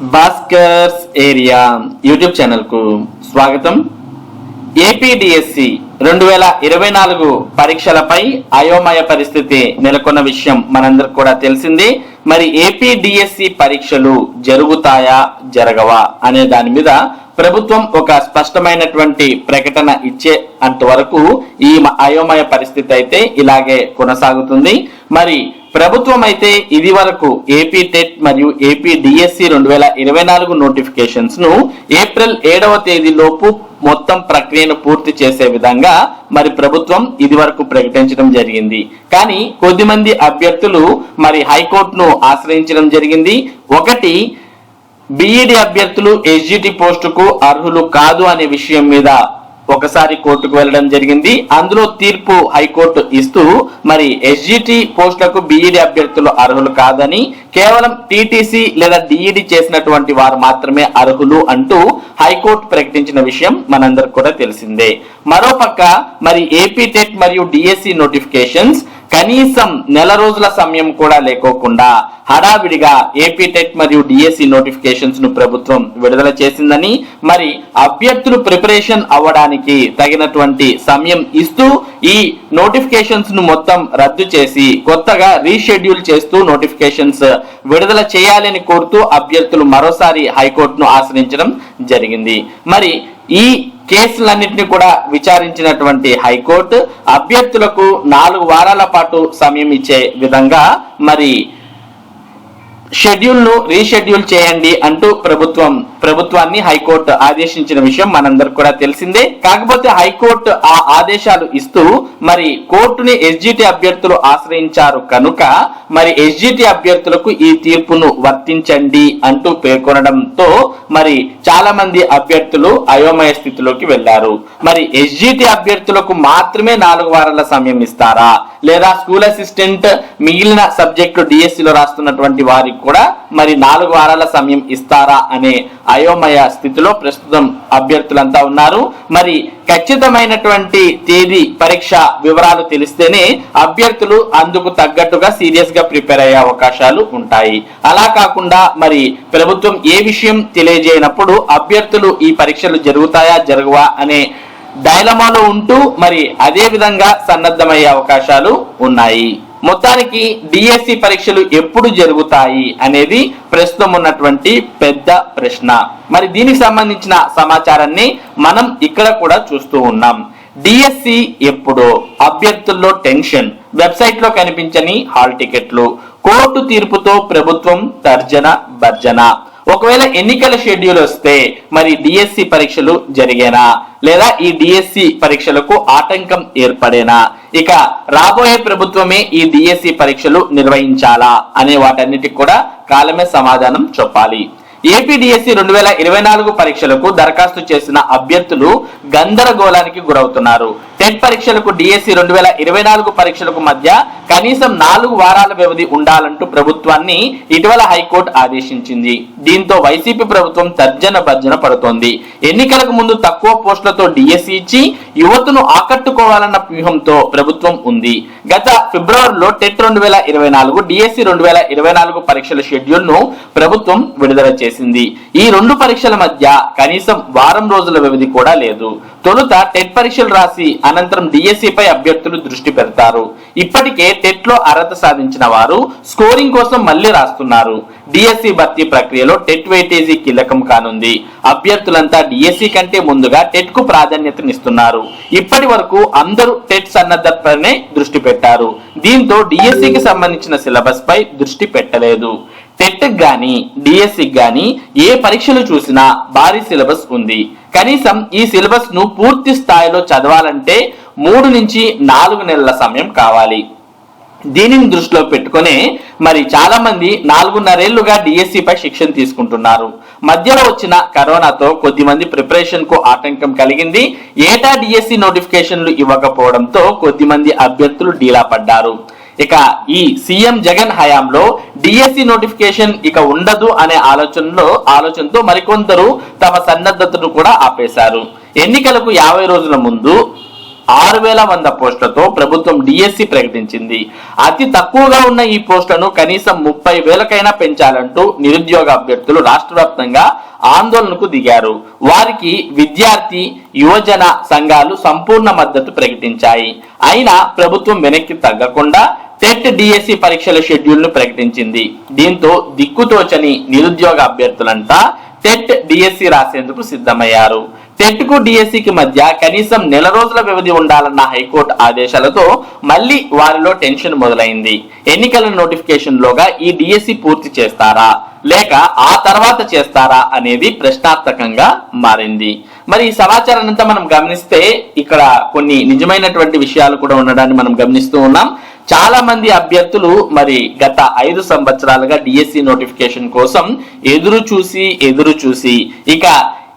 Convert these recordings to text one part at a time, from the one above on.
Bhaskar's area YouTube ఛానల్కు స్వాగతం. APDSC రెండు వేల ఇరవై నాలుగు పరీక్షలపై అయోమయ పరిస్థితి నెలకొన్న విషయం మనందరికి కూడా తెలిసింది. మరి ఏపీడిఎస్సి పరీక్షలు జరుగుతాయా జరగవా అనే దాని మీద ప్రభుత్వం ఒక స్పష్టమైనటువంటి ప్రకటన ఇచ్చే అంతవరకు ఈ అయోమయ పరిస్థితి అయితే ఇలాగే కొనసాగుతుంది. మరి ప్రభుత్వం అయితే ఇది వరకు ఏపీ టెట్ మరియు ఏపీ డిఎస్సి రెండు వేల ఇరవై నాలుగు నోటిఫికేషన్స్ను ఏప్రిల్ ఏడవ తేదీలోపు మొత్తం ప్రక్రియను పూర్తి చేసే విధంగా మరి ప్రభుత్వం ఇది వరకు ప్రకటించడం జరిగింది. కానీ కొద్దిమంది అభ్యర్థులు మరి హైకోర్టును ఆశ్రయించడం జరిగింది. ఒకటి బిఈడి అభ్యర్థులు ఎస్జిటి పోస్టుకు అర్హులు కాదు అనే విషయం మీద ఒకసారి కోర్టుకు వెళ్ళడం జరిగింది. అందులో తీర్పు హైకోర్టు ఇస్తూ మరి ఎస్జిటి పోస్టులకు బిఈడి అభ్యర్థులు అర్హులు కాదని కేవలం టీటీసీ లేదా డిఈడి చేసినటువంటి వారు మాత్రమే అర్హులు అంటూ హైకోర్టు ప్రకటించిన విషయం మనందరికి కూడా తెలిసిందే. మరోపక్క మరి ఏపీ టెట్ మరియు డిఎస్సి నోటిఫికేషన్స్ కనీసం నెల రోజుల సమయం కూడా లేకోకుండా హడావిడిగా ఏపీ టెట్ మరియు డిఎస్సి నోటిఫికేషన్స్ను ప్రభుత్వం విడుదల చేసిందని మరి అభ్యర్థులు ప్రిపరేషన్ అవ్వడానికి తగినటువంటి సమయం ఇస్తూ ఈ నోటిఫికేషన్స్ను మొత్తం రద్దు చేసి కొత్తగా రీషెడ్యూల్ చేస్తూ నోటిఫికేషన్స్ విడుదల చేయాలని కోరుతూ అభ్యర్థులు మరోసారి హైకోర్టును ఆశ్రయించడం జరిగింది. మరి ఈ కేసులన్నింటినీ కూడా విచారించినటువంటి హైకోర్టు అభ్యర్థులకు నాలుగు వారాల పాటు సమయం ఇచ్చే విధంగా మరి షెడ్యూల్ను రీషెడ్యూల్ చేయండి అంటూ ప్రభుత్వం ప్రభుత్వాన్ని హైకోర్టు ఆదేశించిన విషయం మనందరికి కూడా తెలిసిందే. కాకపోతే హైకోర్టు ఆ ఆదేశాలు ఇస్తూ మరి కోర్టుని ఎస్జిటి అభ్యర్థులు ఆశ్రయించారు కనుక మరి ఎస్జిటి అభ్యర్థులకు ఈ తీర్పును వర్తించండి అంటూ పేర్కొనడంతో మరి చాలా మంది అభ్యర్థులు అయోమయ స్థితిలోకి వెళ్ళారు మరి ఎస్జిటి అభ్యర్థులకు మాత్రమే నాలుగు వారాల సమయం ఇస్తారా? లేదా స్కూల్ అసిస్టెంట్ మిగిలిన సబ్జెక్టు డిఎస్సిలో రాస్తున్నటువంటి వారికి కూడా మరి నాలుగు వారాల సమయం ఇస్తారా అనే అయోమయ స్థితిలో ప్రస్తుతం అభ్యర్థులంతా ఉన్నారు. మరి ఖచ్చితమైనటువంటి తేదీ పరీక్ష వివరాలు తెలిస్తేనే అభ్యర్థులు అందుకు తగ్గట్టుగా సీరియస్గా ప్రిపేర్ అయ్యే అవకాశాలు ఉంటాయి. అలా కాకుండా మరి ప్రభుత్వం ఏ విషయం తెలియజేయనప్పుడు అభ్యర్థులు ఈ పరీక్షలు జరుగుతాయా జరగవా అనే డైలమాలో ఉంటూ మరి అదే విధంగా సన్నద్ధమయ్యే అవకాశాలు ఉన్నాయి. మొత్తానికి డిఎస్సి పరీక్షలు ఎప్పుడు జరుగుతాయి అనేది ప్రస్తుతం ఉన్నటువంటి పెద్ద ప్రశ్న. మరి దీనికి సంబంధించిన సమాచారాన్ని మనం ఇక్కడ కూడా చూస్తూ ఉన్నాం. డిఎస్సి ఎప్పుడో? అభ్యర్థుల్లో టెన్షన్. వెబ్సైట్లో కనిపించని హాల్ టికెట్లు. కోర్టు తీర్పుతో ప్రభుత్వం తర్జన భర్జన. ఒకవేళ ఎన్నికల షెడ్యూల్ వస్తే మరి డిఎస్సి పరీక్షలు జరిగేనా? లేదా ఈ డిఎస్సి పరీక్షలకు ఆటంకం ఏర్పడేనా? ఇక రాబోయే ప్రభుత్వమే ఈ డిఎస్సి పరీక్షలు నిర్వహించాలా అనే వాటన్నిటికి కూడా కాలమే సమాధానం చెప్పాలి. ఏపీడిఎస్సి రెండు వేల ఇరవై నాలుగు పరీక్షలకు దరఖాస్తు చేసిన అభ్యర్థులు గందరగోళానికి గురవుతున్నారు. టెట్ పరీక్షలకు డిఎస్సి రెండు వేల ఇరవై నాలుగు పరీక్షలకు మధ్య కనీసం నాలుగు వారాల వ్యవధి ఉండాలంటూ ప్రభుత్వాన్ని ఇటీవల హైకోర్టు ఆదేశించింది. దీంతో వైసీపీ ప్రభుత్వం తర్జన భర్జన పడుతోంది. ఎన్నికలకు ముందు తక్కువ పోస్టులతో డిఎస్సి ఇచ్చి యువతను ఆకట్టుకోవాలన్న వ్యూహంతో ప్రభుత్వం ఉంది. గత ఫిబ్రవరిలో టెట్ రెండు వేల ఇరవై నాలుగు డిఎస్సి రెండు వేల ఇరవై నాలుగు పరీక్షల షెడ్యూల్ను ప్రభుత్వం విడుదల చేసింది. ఈ రెండు పరీక్షల మధ్య కనీసం వారం రోజుల వ్యవధి కూడా లేదు. తొలుత టెట్ పరీక్షలు రాసి అనంతరం డిఎస్సి పై అభ్యర్థులు దృష్టి పెడతారు. ఇప్పటికే టెట్లో అర్హత సాధించిన వారు స్కోరింగ్ కోసం మళ్ళీ రాస్తున్నారు. డిఎస్సి భర్తీ ప్రక్రియలో టెట్ వెయిటేజీ కీలకం కానుంది. అభ్యర్థులంతా డిఎస్సి కంటే ముందుగా టెట్కు ప్రాధాన్యతనిస్తున్నారు. ఇప్పటి వరకు అందరూ టెట్ సన్నద్ధతనే దృష్టి పెట్టారు. దీంతో డిఎస్సికి సంబంధించిన సిలబస్ పై దృష్టి పెట్టలేదు. టెట్ గాని డిఎస్సి గాని ఏ పరీక్షలు చూసినా భారీ సిలబస్ ఉంది. కనీసం ఈ సిలబస్ను పూర్తి స్థాయిలో చదవాలంటే మూడు నుంచి నాలుగు నెలల సమయం కావాలి. దీనిని దృష్టిలో పెట్టుకునే మరి చాలా మంది నాలుగున్నరేళ్ళుగా డిఎస్సి పై శిక్షణ తీసుకుంటున్నారు. మధ్యలో వచ్చిన కరోనాతో కొద్ది మంది ప్రిపరేషన్కు ఆటంకం కలిగింది. ఏటా డిఎస్సి నోటిఫికేషన్లు ఇవ్వకపోవడంతో కొద్ది మంది అభ్యర్థులు డీలా పడ్డారు. ఇక ఈ సీఎం జగన్ హయాంలో డిఎస్సి నోటిఫికేషన్ ఇక ఉండదు అనే ఆలోచనలో ఆలోచనతో మరికొందరు తమ సన్నద్ధతను కూడా ఆపేశారు. ఎన్నికలకు యాభై రోజుల ముందు ఆరు వేల వంద పోస్టులతో ప్రభుత్వం డిఎస్సి ప్రకటించింది. అతి తక్కువగా ఉన్న ఈ పోస్టులను కనీసం ముప్పై వేలకైనా పెంచాలంటూ నిరుద్యోగ అభ్యర్థులు రాష్ట్ర వ్యాప్తంగా ఆందోళనకు దిగారు. వారికి విద్యార్థి యువజన సంఘాలు సంపూర్ణ మద్దతు ప్రకటించాయి. అయినా ప్రభుత్వం వెనక్కి తగ్గకుండా టెట్ డిఎస్సి పరీక్షల షెడ్యూల్ను ప్రకటించింది. దీంతో దిక్కుతోచని నిరుద్యోగ అభ్యర్థులంతా టెట్ డిఎస్సి రాసేందుకు సిద్ధమయ్యారు. టెట్కు డిఎస్సికి మధ్య కనీసం నెల రోజుల వ్యవధి ఉండాలన్న హైకోర్టు ఆదేశాలతో మళ్ళీ వారిలో టెన్షన్ మొదలైంది. ఎన్నికల నోటిఫికేషన్ లోగా ఈ డిఎస్సి పూర్తి చేస్తారా? లేక ఆ తర్వాత చేస్తారా అనేది ప్రశ్నార్థకంగా మారింది. మరి ఈ సమాచారం అంతా మనం గమనిస్తే ఇక్కడ కొన్ని నిజమైనటువంటి విషయాలు కూడా ఉండడాన్ని మనం గమనిస్తూ ఉన్నాం. చాలా మంది అభ్యర్థులు మరి గత ఐదు సంవత్సరాలుగా డిఎస్సి నోటిఫికేషన్ కోసం ఎదురు చూసి ఎదురు చూసి ఇక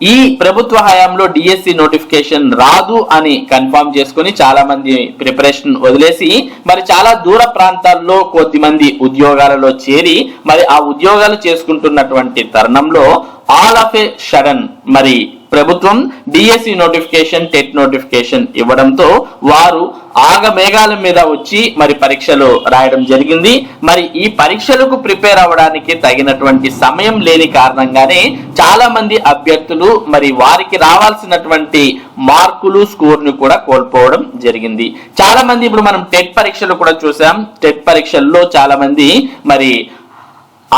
ఈ ప్రభుత్వ హయాంలో డిఎస్సి నోటిఫికేషన్ రాదు అని కన్ఫర్మ్ చేసుకుని చాలా మంది ప్రిపరేషన్ వదిలేసి మరి చాలా దూర ప్రాంతాల్లో కొద్ది మంది ఉద్యోగాలలో చేరి మరి ఆ ఉద్యోగాలు చేసుకుంటున్నటువంటి తరుణంలో ఆల్ ఆఫ్ ఏ షడన్ మరి ప్రభుత్వం డిఎస్సి నోటిఫికేషన్ టెట్ నోటిఫికేషన్ ఇవ్వడంతో వారు ఆగమేఘాల మీద వచ్చి మరి పరీక్షలు రాయడం జరిగింది. మరి ఈ పరీక్షలకు ప్రిపేర్ అవ్వడానికి తగినటువంటి సమయం లేని కారణంగానే చాలా మంది అభ్యర్థులు మరి వారికి రావాల్సినటువంటి మార్కులు స్కోర్ను కూడా కోల్పోవడం జరిగింది. చాలా మంది ఇప్పుడు మనం టెట్ పరీక్షలు కూడా చూసాం. టెట్ పరీక్షల్లో చాలా మంది మరి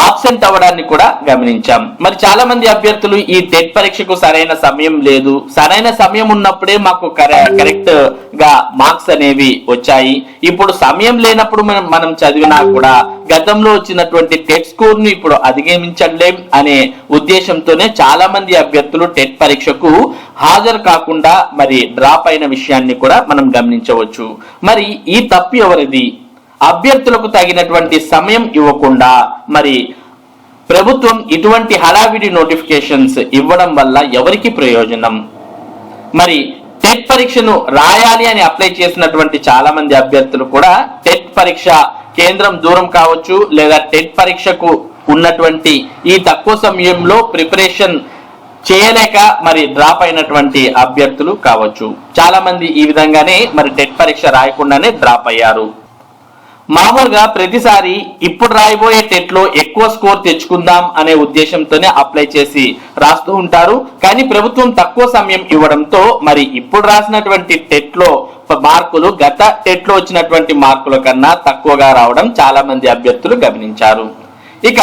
ఆబ్సెంట్ అవ్వడాన్ని కూడా గమనించాం. మరి చాలా మంది అభ్యర్థులు ఈ టెట్ పరీక్షకు సరైన సమయం లేదు. సరైన సమయం ఉన్నప్పుడే మాకు కరెక్ట్గా మార్క్స్ అనేవి వచ్చాయి. ఇప్పుడు సమయం లేనప్పుడు మనం మనం చదివినా కూడా గతంలో వచ్చినటువంటి టెట్ స్కోర్ను ఇప్పుడు అధిగమించలేం అనే ఉద్దేశంతోనే చాలా మంది అభ్యర్థులు టెట్ పరీక్షకు హాజరు కాకుండా మరి డ్రాప్ అయిన విషయాన్ని కూడా మనం గమనించవచ్చు. మరి ఈ తప్పు ఎవరిది? అభ్యర్థులకు తగినటువంటి సమయం ఇవ్వకుండా మరి ప్రభుత్వం ఇటువంటి హడావిడి నోటిఫికేషన్స్ ఇవ్వడం వల్ల ఎవరికి ప్రయోజనం? మరి టెట్ పరీక్షను రాయాలి అని అప్లై చేసినటువంటి చాలా మంది అభ్యర్థులు కూడా టెట్ పరీక్ష కేంద్రం దూరం కావచ్చు లేదా టెట్ పరీక్షకు ఉన్నటువంటి ఈ తక్కువ సమయంలో ప్రిపరేషన్ చేయలేక మరి డ్రాప్ అయినటువంటి అభ్యర్థులు కావచ్చు. చాలా మంది ఈ విధంగానే మరి టెట్ పరీక్ష రాయకుండానే డ్రాప్ అయ్యారు. మామూలుగా ప్రతిసారి ఇప్పుడు రాయబోయే టెట్లో ఎక్కువ స్కోర్ తెచ్చుకుందాం అనే ఉద్దేశంతోనే అప్లై చేసి రాస్తూ ఉంటారు. కానీ ప్రభుత్వం తక్కువ సమయం ఇవ్వడంతో మరి ఇప్పుడు రాసినటువంటి టెట్లో మార్కులు గత టెట్లో వచ్చినటువంటి మార్కుల కన్నా తక్కువగా రావడం చాలా మంది అభ్యర్థులు గమనించారు. ఇక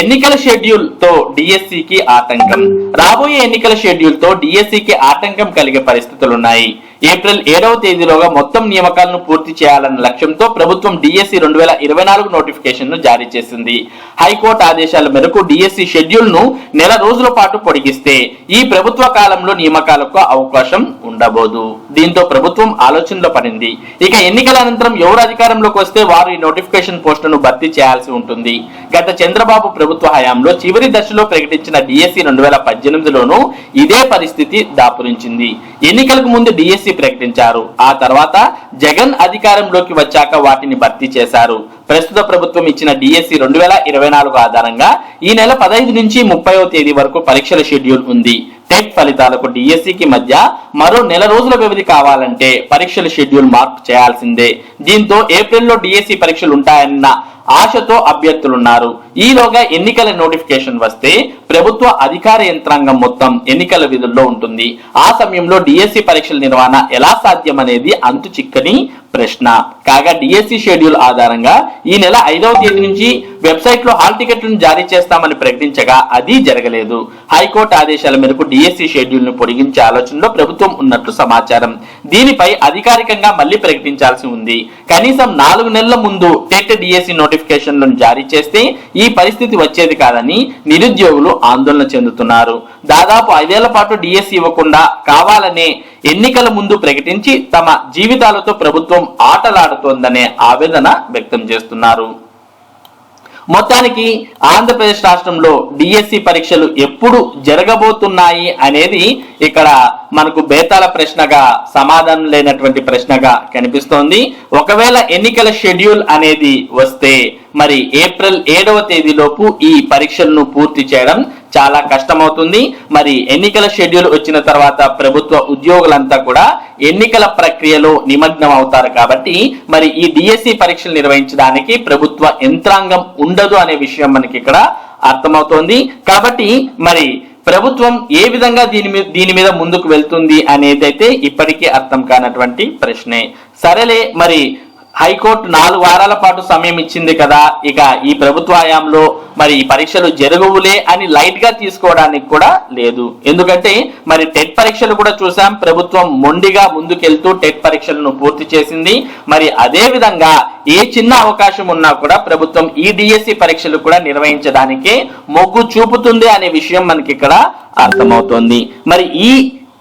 ఎన్నికల షెడ్యూల్తో డిఎస్సికి ఆటంకం. రాబోయే ఎన్నికల షెడ్యూల్తో డిఎస్సికి ఆటంకం కలిగే పరిస్థితులున్నాయి. ఏప్రిల్ ఏడవ తేదీలోగా మొత్తం నియామకాలను పూర్తి చేయాలన్న లక్ష్యంతో ప్రభుత్వం డిఎస్సి రెండు వేల ఇరవై నాలుగు నోటిఫికేషన్ను జారీ చేసింది. హైకోర్టు ఆదేశాల మేరకు డిఎస్సి షెడ్యూల్ను నెల రోజుల పాటు పొడిగిస్తే ఈ ప్రభుత్వ కాలంలో నియామకాలకు అవకాశం ఉండబోదు. దీంతో ప్రభుత్వం ఆలోచనలో పడింది. ఇక ఎన్నికల అనంతరం ఎవరు అధికారంలోకి వస్తే వారు ఈ నోటిఫికేషన్ పోస్టును భర్తీ చేయాల్సి ఉంటుంది. గత చంద్రబాబు ప్రభుత్వ హయాంలో చివరి దశలో ప్రకటించిన డిఎస్సి రెండు వేల పద్దెనిమిదిలోనూ ఇదే పరిస్థితి దాపురించింది. ఎన్నికలకు ముందు డిఎస్సి ప్రకటించారు. ఆ తర్వాత జగన్ అధికారంలోకి వచ్చాక వాటిని భర్తీ చేశారు. ప్రస్తుత ప్రభుత్వం ఇచ్చిన డిఎస్సి రెండు వేల ఇరవై నాలుగు ఆధారంగా ఈ నెల పదహైదు నుంచి ముప్పైవ తేదీ వరకు పరీక్షల షెడ్యూల్ ఉంది. టెట్ ఫలితాలకు డిఎస్సికి మధ్య మరో నెల రోజుల వ్యవధి కావాలంటే పరీక్షల షెడ్యూల్ మార్పు చేయాల్సిందే. దీంతో ఏప్రిల్లో డిఎస్సి పరీక్షలు ఉంటాయన్న ఆశతో అభ్యర్థులున్నారు. ఈలోగా ఎన్నికల నోటిఫికేషన్ వస్తే ప్రభుత్వ అధికార యంత్రాంగం మొత్తం ఎన్నికల విధుల్లో ఉంటుంది. ఆ సమయంలో డిఎస్సి పరీక్షల నిర్వహణ ఎలా సాధ్యం అనేది అంతు చిక్కని ప్రశ్న. కాగా డిఎస్సి షెడ్యూల్ ఆధారంగా ఈ నెల ఐదవ తేదీ నుంచి వెబ్సైట్లో హాల్ టికెట్లను జారీ చేస్తామని ప్రకటించగా అది జరగలేదు. హైకోర్టు ఆదేశాల మేరకు డిఎస్సి షెడ్యూల్ను పొడిగించే ఆలోచనలో ప్రభుత్వం ఉన్నట్లు సమాచారం. దీనిపై అధికారికంగా మళ్ళీ ప్రకటించాల్సి ఉంది. కనీసం నాలుగు నెలల ముందు టెట్ డిఎస్సి నోటిఫికేషన్లను జారీ చేస్తే ఈ పరిస్థితి వచ్చేది కాదని నిరుద్యోగులు ఆందోళన చెందుతున్నారు. దాదాపు ఐదేళ్ళ పాటు డిఎస్సి ఇవ్వకుండా కావాలనే ఎన్నికల ముందు ప్రకటించి తమ జీవితాలతో ప్రభుత్వం ఆటలాడుతోందనే ఆవేదన వ్యక్తం చేస్తున్నారు. మొత్తానికి ఆంధ్రప్రదేశ్ రాష్ట్రంలో డిఎస్సి పరీక్షలు ఎప్పుడు జరగబోతున్నాయి అనేది ఇక్కడ మనకు బేతాల ప్రశ్నగా సమాధానం లేనటువంటి ప్రశ్నగా కనిపిస్తోంది. ఒకవేళ ఎన్నికల షెడ్యూల్ అనేది వస్తే మరి ఏప్రిల్ ఏడవ తేదీలోపు ఈ పరీక్షలను పూర్తి చేయడం చాలా కష్టమవుతుంది. మరి ఎన్నికల షెడ్యూల్ వచ్చిన తర్వాత ప్రభుత్వ ఉద్యోగులంతా కూడా ఎన్నికల ప్రక్రియలో నిమగ్నం అవుతారు కాబట్టి మరి ఈ డిఎస్సి పరీక్షలు నిర్వహించడానికి ప్రభుత్వ యంత్రాంగం ఉండదు అనే విషయం మనకి ఇక్కడ అర్థమవుతోంది. కాబట్టి మరి ప్రభుత్వం ఏ విధంగా దీని మీద దీని మీద ముందుకు వెళ్తుంది అనేది అయితే ఇప్పటికీ అర్థం కానటువంటి ప్రశ్నే. సరేలే మరి హైకోర్టు నాలుగు వారాల పాటు సమయం ఇచ్చింది కదా. ఇక ఈ ప్రభుత్వ హయాంలో మరి ఈ పరీక్షలు జరగవులే అని లైట్గా తీసుకోవడానికి కూడా లేదు. ఎందుకంటే మరి టెట్ పరీక్షలు కూడా చూసాం. ప్రభుత్వం మొండిగా ముందుకెళ్తూ టెట్ పరీక్షలను పూర్తి చేసింది. మరి అదే విధంగా ఏ చిన్న అవకాశం ఉన్నా కూడా ప్రభుత్వం ఈ డిఎస్సి పరీక్షలు కూడా నిర్వహించడానికే మొగ్గు చూపుతుంది అనే విషయం మనకి ఇక్కడ అర్థమవుతోంది. మరి ఈ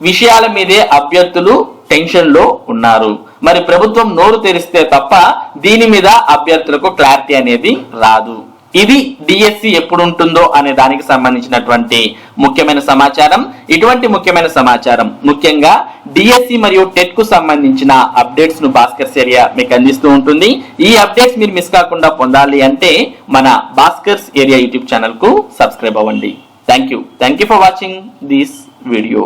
విషయాల మీదే అభ్యర్థులు టెన్షన్లో ఉన్నారు. మరి ప్రభుత్వం నోరు తెరిస్తే తప్ప దీని మీద అభ్యర్థులకు క్లారిటీ అనేది రాదు. ఇది డిఎస్సి ఎప్పుడు ఉంటుందో అనే దానికి సంబంధించినటువంటి ముఖ్యమైన సమాచారం. ఇటువంటి ముఖ్యమైన సమాచారం ముఖ్యంగా డిఎస్సి మరియు టెట్కు సంబంధించిన అప్డేట్స్ను భాస్కర్స్ ఏరియా మీకు అందిస్తూ ఉంటుంది. ఈ అప్డేట్స్ మీరు మిస్ కాకుండా పొందాలి అంటే మన భాస్కర్స్ ఏరియా యూట్యూబ్ ఛానల్కు సబ్స్క్రైబ్ అవ్వండి. Thank you thank you for watching this video.